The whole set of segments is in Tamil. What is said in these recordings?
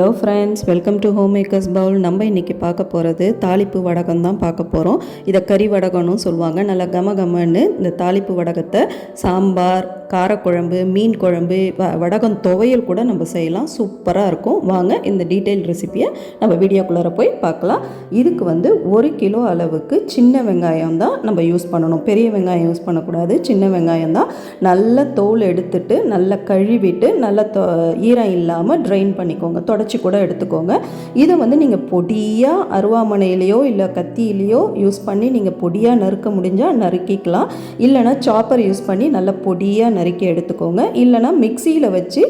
Hello friends welcome to home makers bowl நம்ம இன்றைக்கி பார்க்க போகிறது தாளிப்பு வடகம் தான் பார்க்க போகிறோம் இதை கறி வடகம்னு சொல்லுவாங்க. நல்லா கம கமன்னு இந்த தாளிப்பு வடகத்தை சாம்பார் காரக்குழம்பு மீன் குழம்பு வ- வடகம் துவையல் கூட நம்ம செய்யலாம். சூப்பராக இருக்கும். வாங்க இந்த டீட்டெயில் ரெசிபியை நம்ம வீடியோக்குள்ளார போய் பார்க்கலாம். இதுக்கு வந்து ஒரு கிலோ அளவுக்கு சின்ன வெங்காயம் தான் நம்ம யூஸ் பண்ணணும். பெரிய வெங்காயம் யூஸ் பண்ணக்கூடாது. சின்ன வெங்காயம் தான். நல்ல தோல் எடுத்துட்டு நல்லா கழுவிட்டு நல்லா ஈரம் இல்லாமல் ட்ரைன் பண்ணிக்கோங்க. தொடச்சி கூட எடுத்துக்கோங்க. இதை வந்து நீங்கள் பொடியாக அருவாமனையிலையோ இல்லை கத்தியிலையோ யூஸ் பண்ணி நீங்கள் பொடியாக நறுக்க முடிஞ்சால் நறுக்கிக்கலாம். இல்லைனா சாப்பர் யூஸ் பண்ணி நல்லா பொடியாக நறுக்கி எடுத்துக்கோங்க. இல்லைனா மிக்சியில் வச்சு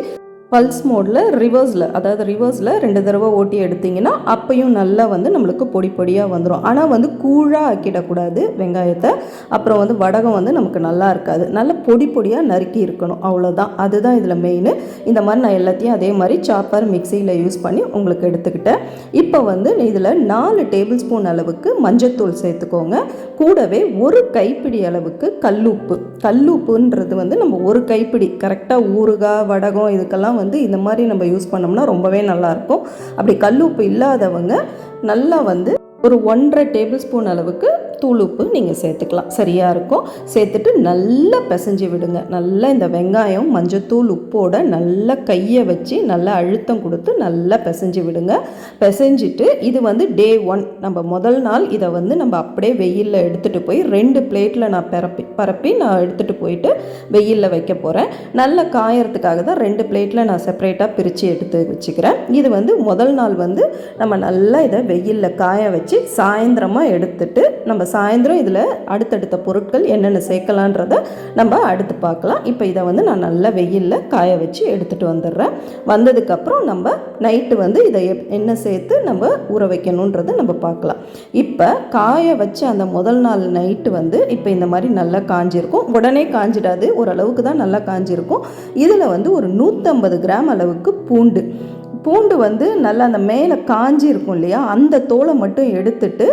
பல்ஸ் மோடில் ரிவர்ஸில் அதாவது ரிவர்ஸில் ரெண்டு தடவை ஓட்டி எடுத்திங்கன்னா அப்பையும் நல்லா வந்து நம்மளுக்கு பொடி பொடியாக வந்துடும் ஆனால் வந்து கூழாக ஆக்கிடக்கூடாது வெங்காயத்தை. அப்புறம் வந்து வடகம் வந்து நமக்கு நல்லா இருக்காது. நல்ல பொடி பொடியாக நறுக்கி இருக்கணும். அவ்வளோதான் அதுதான் இதில் மெயின் இந்த மாதிரி நான் எல்லாத்தையும் அதே மாதிரி சாப்பர் மிக்சியில் யூஸ் பண்ணி உங்களுக்கு எடுத்துக்கிட்டேன். இப்போ வந்து இதில் நாலு டேபிள் ஸ்பூன் அளவுக்கு மஞ்சத்தூள் சேர்த்துக்கோங்க. கூடவே ஒரு கைப்பிடி அளவுக்கு கல்லுப்பு. கல்லுப்புன்றது வந்து நம்ம ஒரு கைப்பிடி கரெக்டாக ஊறுகாய் வடகம் இதுக்கெல்லாம் வந்து இந்த மாதிரி நம்ம யூஸ் பண்ணோம்னா ரொம்பவே நல்லாயிருக்கும். அப்படி கல் உப்பு இல்லாதவங்க நல்லா வந்து ஒரு ஒன்றரை டேபிள் ஸ்பூன் அளவுக்கு தூள் உப்பு நீங்கள் சேர்த்துக்கலாம். சரியாக இருக்கும். சேர்த்துட்டு நல்லா பிசைஞ்சு விடுங்க. நல்லா இந்த வெங்காயம் மஞ்சத்தூள் உப்போட நல்லா கையை வச்சு நல்லா அழுத்தம் கொடுத்து நல்லா பிசைஞ்சு விடுங்க. பிசைஞ்சிட்டு இது வந்து டே ஒன் நம்ம முதல் நாள் இதை வந்து நம்ம அப்படியே வெயிலில் எடுத்துகிட்டு போய் ரெண்டு பிளேட்டில் நான் பரப்பி பரப்பி நான் எடுத்துகிட்டு போயிட்டு வெயிலில் வைக்க போகிறேன் நல்லா காயறதுக்காக தான் ரெண்டு பிளேட்டில் நான் செப்பரேட்டாக பிரித்து எடுத்து வச்சுக்கிறேன். இது வந்து முதல் நாள் வந்து நம்ம நல்லா இதை வெயிலில் காய வச்சு சாயந்தரமாக எடுத்துட்டு நம்ம சாயந்தரம் இதில் அடுத்தடுத்த பொருட்கள் என்னென்ன சேர்க்கலான்றத நம்ம அடுத்து பார்க்கலாம். இப்போ இதை வந்து நான் நல்லா வெயிலில் காய வச்சு எடுத்துகிட்டு வந்துடுறேன். வந்ததுக்கப்புறம் நம்ம நைட்டு வந்து இதை எப்- என்ன சேர்த்து நம்ம ஊற வைக்கணுன்றதை நம்ம பார்க்கலாம். இப்போ காய வச்சு அந்த முதல் நாள் நைட்டு வந்து இப்போ இந்த மாதிரி நல்லா காஞ்சிருக்கும். உடனே காஞ்சிடாது. ஓரளவுக்கு தான் நல்லா காஞ்சிருக்கும். இதில் வந்து ஒரு நூற்றம்பது கிராம் அளவுக்கு பூண்டு பூண்டு வந்து நல்லா அந்த மேலே காஞ்சி இருக்கும் இல்லையா? அந்த தோலை மட்டும் எடுத்துட்டு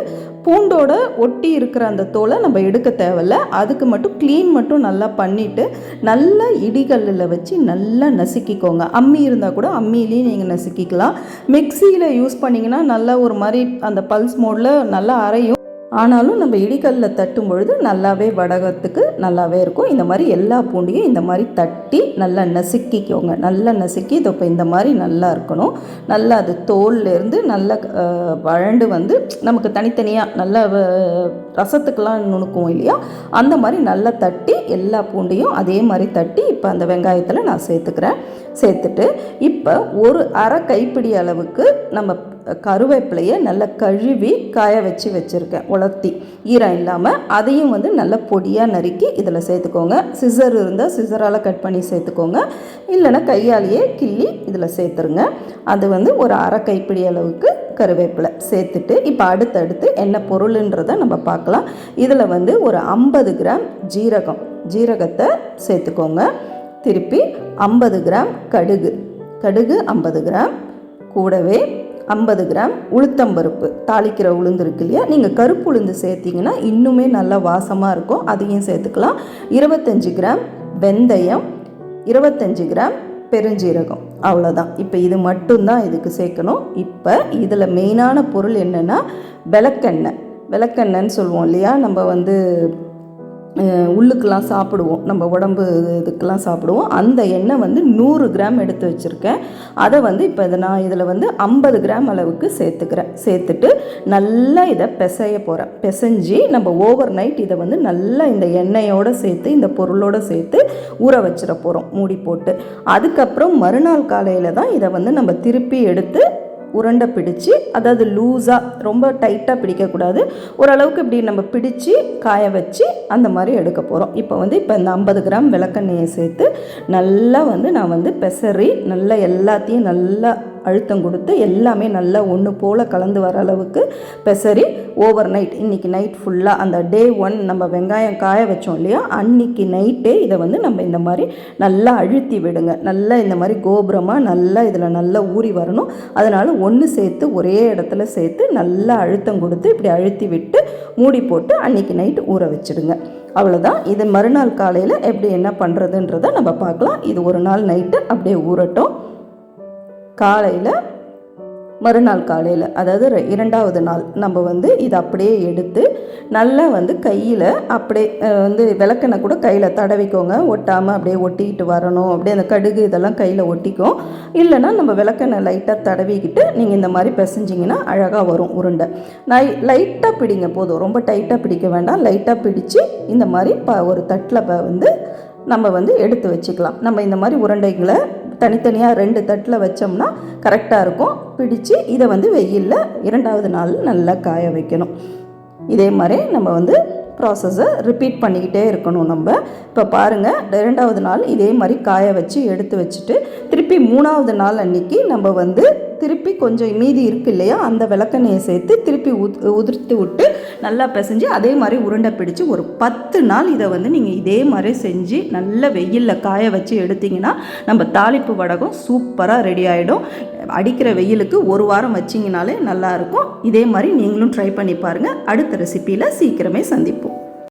பூண்டோட ஒட்டி இருக்கிற அந்த தோலை நம்ம எடுக்க தேவையில்ல. அதுக்கு மட்டும் க்ளீன் மட்டும் நல்லா பண்ணிவிட்டு நல்லா இடிகல்லில் வச்சு நல்லா நசுக்கிக்கோங்க. அம்மி இருந்தால் கூட அம்மியிலையும் நீங்கள் நசுக்கிக்கலாம். மிக்சியில் யூஸ் பண்ணிங்கன்னா நல்லா ஒரு மாதிரி அந்த பல்ஸ் மோடில் நல்லா அரையும். ஆனாலும் நம்ம இடிக்கல்லில் தட்டும் பொழுது நல்லாவே வடகத்துக்கு நல்லாவே இருக்கும். இந்த மாதிரி எல்லா பூண்டையும் இந்த மாதிரி தட்டி நல்லா நசுக்கிக்கோங்க. நல்லா நசுக்கி இதை இப்போ இந்த மாதிரி நல்லா இருக்கணும். நல்லா அது தோல்லேருந்து நல்லா வழண்டு வந்து நமக்கு தனித்தனியாக நல்லா ரசத்துக்கெலாம் ரசத்துக்கெல்லாம் இல்லையா? அந்த மாதிரி நல்லா தட்டி எல்லா பூண்டையும் அதே மாதிரி தட்டி இப்போ அந்த வெங்காயத்தில் நான் சேர்த்துக்கிறேன். சேர்த்துட்டு இப்போ ஒரு அரை கைப்பிடி அளவுக்கு நம்ம கருவேப்பிலையை நல்லா கழுவி காய வச்சு வச்சுருக்கேன் உலர்த்தி. ஈரம் இல்லாமல் அதையும் வந்து நல்லா பொடியாக நறுக்கி இதில் சேர்த்துக்கோங்க. சிசர் இருந்தால் சிசரால் கட் பண்ணி சேர்த்துக்கோங்க. இல்லைன்னா கையாலேயே கிள்ளி இதில் சேர்த்துருங்க. அது வந்து ஒரு அரை கைப்பிடி அளவுக்கு கருவேப்பிலை சேர்த்துட்டு இப்போ அடுத்தடுத்து என்ன பொருளுன்றதை நம்ம பார்க்கலாம். இதில் வந்து ஒரு ஐம்பது கிராம் ஜீரகம் ஜீரகத்தை சேர்த்துக்கோங்க. திருப்பி ஐம்பது கிராம் கடுகு கடுகு ஐம்பது கிராம். கூடவே ஐம்பது கிராம் உளுத்தம்பருப்பு தாளிக்கிற உளுந்து இருக்கு இல்லையா? நீங்கள் கருப்பு உளுந்து சேர்த்திங்கன்னா இன்னுமே நல்லா வாசமாக இருக்கும். அதையும் சேர்த்துக்கலாம். இருபத்தஞ்சி கிராம் வெந்தயம் இருபத்தஞ்சி கிராம் பெருஞ்சீரகம். அவ்வளோதான் இப்போ இது மட்டும்தான் இதுக்கு சேர்க்கணும். இப்போ இதில் மெயினான பொருள் என்னென்னா விளக்கெண்ணெய். விளக்கெண்ணெய்ன்னு சொல்லுவோம் இல்லையா? நம்ம வந்து உள்ளுக்கெல்லாம் சாப்பிடுவோம். நம்ம உடம்பு இதுக்கெல்லாம் சாப்பிடுவோம். அந்த எண்ணெய் வந்து நூறு கிராம் எடுத்து வச்சுருக்கேன். அதை வந்து இப்போ இதை நான் இதில் வந்து ஐம்பது கிராம் அளவுக்கு சேர்த்துக்கிறேன். சேர்த்துட்டு நல்லா இதை பிசைய போகிறேன் பிசைஞ்சு நம்ம ஓவர் நைட் இதை வந்து நல்லா இந்த எண்ணெயோடு சேர்த்து இந்த பொருளோடு சேர்த்து ஊற வச்சிட போகிறோம் மூடி போட்டு. அதுக்கப்புறம் மறுநாள் காலையில் தான் இதை வந்து நம்ம திருப்பி எடுத்து உருண்டை பிடிச்சு அதாவது லூஸாக ரொம்ப டைட்டாக பிடிக்கக்கூடாது. ஓரளவுக்கு இப்படி நம்ம பிடிச்சு காய வச்சு அந்த மாதிரி எடுக்க போகிறோம் இப்போ வந்து இப்போ இந்த ஐம்பது கிராம் விளக்கெண்ணெயை சேர்த்து நல்லா வந்து நான் வந்து பெசரி நல்லா எல்லாத்தையும் நல்லா அழுத்தம் கொடுத்து எல்லாமே நல்லா ஒன்று போல் கலந்து வர அளவுக்கு பெசரி ஓவர் நைட் இன்றைக்கி நைட் ஃபுல்லாக அந்த டே ஒன் நம்ம வெங்காயம் காய வச்சோம் இல்லையா? அன்னைக்கு நைட்டே இதை வந்து நம்ம இந்த மாதிரி நல்லா அழுத்தி விடுங்க. நல்லா இந்த மாதிரி கோபுரமாக நல்லா இதில் நல்லா ஊறி வரணும். அதனால் ஒன்று சேர்த்து ஒரே இடத்துல சேர்த்து நல்லா அழுத்தம் கொடுத்து இப்படி அழுத்தி விட்டு மூடி போட்டு அன்னைக்கு நைட்டு ஊற வச்சிடுங்க. அவ்வளோதான் இது மறுநாள் காலையில் எப்படி என்ன பண்ணுறதுன்றதை நம்ம பார்க்கலாம். இது ஒரு நாள் நைட்டு அப்படியே ஊறட்டும். காலையில் மறுநாள் காலையில் அதாவது ரெ- இரண்டாவது நாள் நம்ம வந்து இதை அப்படியே எடுத்து நல்லா வந்து கையில் அப்படியே வந்து விளக்கெண்ணெய் கூட கையில் தடவிக்கோங்க. ஒட்டாமல் அப்படியே ஒட்டிக்கிட்டு வரணும். அப்படியே அந்த கடுகு இதெல்லாம் கையில் ஒட்டிக்கும். இல்லைன்னா நம்ம விளக்கெண்ணெய் லைட்டாக தடவிக்கிட்டு நீங்கள் இந்த மாதிரி பிசைஞ்சிங்கன்னா அழகாக வரும் உருண்டை. நை லைட்டாக பிடிங்க போதும். ரொம்ப டைட்டாக பிடிக்க வேண்டாம். லைட்டாக பிடிச்சு இந்த மாதிரி ப ஒரு தட்டில் வந்து நம்ம வந்து எடுத்து வச்சுக்கலாம். நம்ம இந்த மாதிரி உருண்டைகளை தனித்தனியாக ரெண்டு தட்டில் வச்சோம்னா கரெக்டாக இருக்கும். பிடிச்சு இதை வந்து வெயிலில் இரண்டாவது நாள் நல்லா காய வைக்கணும். இதே மாதிரி நம்ம வந்து ப்ராசஸை ரிப்பீட் பண்ணிக்கிட்டே இருக்கணும் நம்ம. இப்போ பாருங்கள் இரண்டாவது நாள் இதே மாதிரி காய வச்சு எடுத்து வச்சுட்டு திருப்பி மூணாவது நாள் அன்னைக்கு நம்ம வந்து திருப்பி கொஞ்சம் மீதி இருக்கு இல்லையா அந்த விளக்கெண்ணெயை சேர்த்து திருப்பி உதிர்த்து விட்டு நல்லா பிசைஞ்சு அதே மாதிரி உருண்டை பிடிச்சு ஒரு பத்து நாள் இதை வந்து நீங்கள் இதே மாதிரி செஞ்சு நல்ல வெயிலில் காய வச்சு எடுத்தீங்கன்னா நம்ம தாளிப்பு வடகம் சூப்பராக ரெடி ஆகிடும் அடிக்கிற வெயிலுக்கு ஒரு வாரம் வச்சிங்கனாலே நல்லாயிருக்கும் இதே மாதிரி நீங்களும் ட்ரை பண்ணி பாருங்கள் அடுத்த ரெசிப்பியில் சீக்கிரமே சந்திப்போம்.